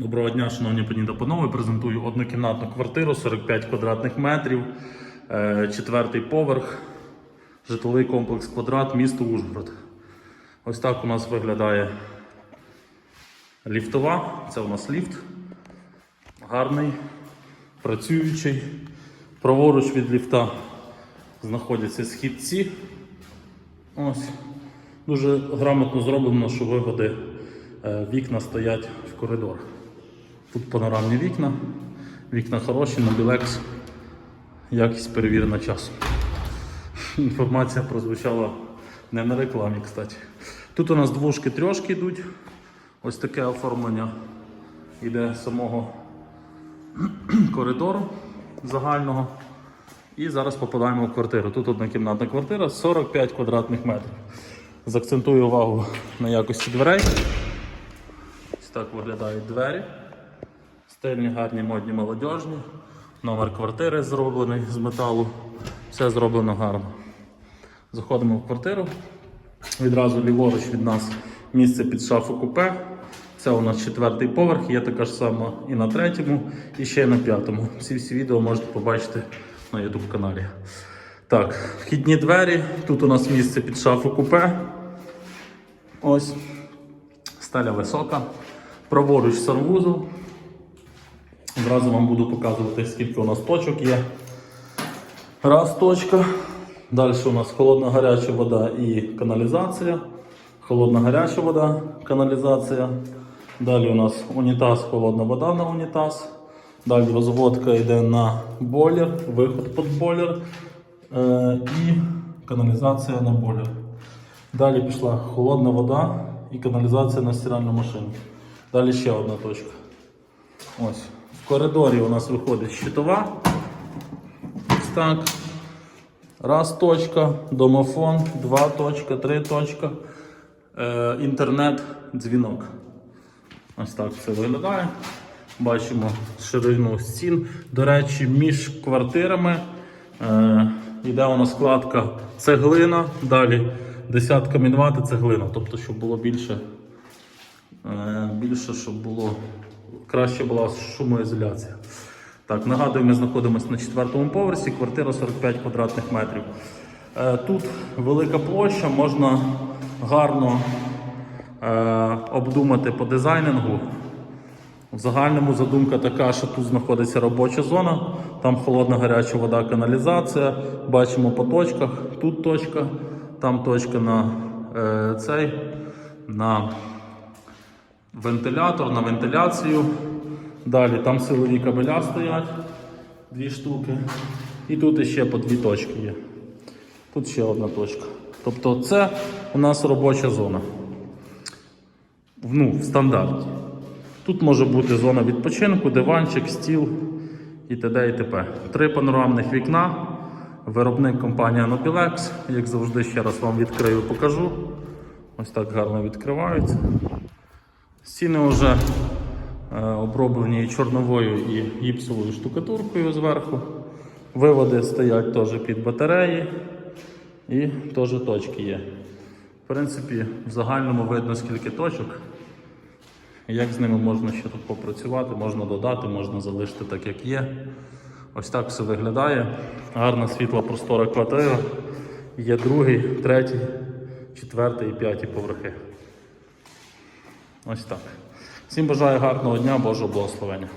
Доброго дня, шановні пані та панове. Презентую однокімнатну квартиру 45 квадратних метрів, е, четвертий поверх, житловий комплекс квадрат, місто Ужгород. Ось так у нас виглядає ліфтова. Це у нас ліфт. Гарний, працюючий. Праворуч від ліфта знаходяться східці. Ось. Дуже грамотно зроблено, що виводи е, вікна стоять в коридор. Тут панорамні вікна, вікна хороші, на білекс, якість перевірена часом. Інформація прозвучала не на рекламі, кстати. Тут у нас двушки трьошки йдуть. Ось таке оформлення йде самого коридору загального. І зараз попадаємо в квартиру. Тут однокімнатна квартира 45 квадратних метрів. Закцентую увагу на якості дверей. Ось так виглядають двері. Стильні, гарні, модні, молодіжні. Номер квартири зроблений з металу. Все зроблено гарно. Заходимо в квартиру. Відразу ліворуч від нас місце під шафу купе. Це у нас четвертий поверх, є така ж сама і на третьому, і ще й на п'ятому. Ці всі відео можете побачити на YouTube каналі. Так, вхідні двері. Тут у нас місце під шафу купе. Ось. Стеля висока. Праворуч санвузол. Зразу вам буду показувати, скільки у нас точок є. Раз точка. Далі у нас холодна гаряча вода і каналізація. Холодна гаряча вода, каналізація. Далі у нас унітаз, холодна вода на унітаз. Далі розводка йде на бойлер, виход під бойлер е, і каналізація на бойлер. Далі пішла холодна вода і каналізація на стиральну машину. Далі ще одна точка. Ось. Коридорі у нас виходить щитова. Ось так. Раз точка, домофон, два точка, три точка, е, інтернет, дзвінок. Ось так все виглядає. Бачимо ширину стін. До речі, між квартирами е, йде у нас складка цеглина, далі десятка мінвати цеглина, тобто, щоб було більше, е, більше, щоб було краще була шумоізоляція. Так, нагадую, ми знаходимося на четвертому поверсі, квартира 45 квадратних метрів. Е, Тут велика площа, можна гарно е, обдумати по дизайнингу. В загальному задумка така, що тут знаходиться робоча зона, там холодна гаряча вода, каналізація. Бачимо по точках. Тут точка, там точка на е, цей, на вентилятор, на вентиляцію. Далі там силові кабеля стоять, дві штуки. І тут ще по дві точки є. Тут ще одна точка. Тобто це у нас робоча зона. Ну, в стандарті. Тут може бути зона відпочинку, диванчик, стіл і т.д. і т.п. Три панорамних вікна. Виробник компанія Nobilex. Як завжди, ще раз вам відкрию, покажу. Ось так гарно відкриваються. Стіни вже е, оброблені чорновою і гіпсовою штукатуркою зверху. Виводи стоять теж під батареї і теж точки є. В принципі, в загальному видно скільки точок. Як з ними можна ще тут попрацювати, можна додати, можна залишити так, як є. Ось так все виглядає. Гарна світла простора квартира. Є другий, третій, четвертий і п'ятий поверхи. Ось так. Всім бажаю гарного дня, Божого благословення.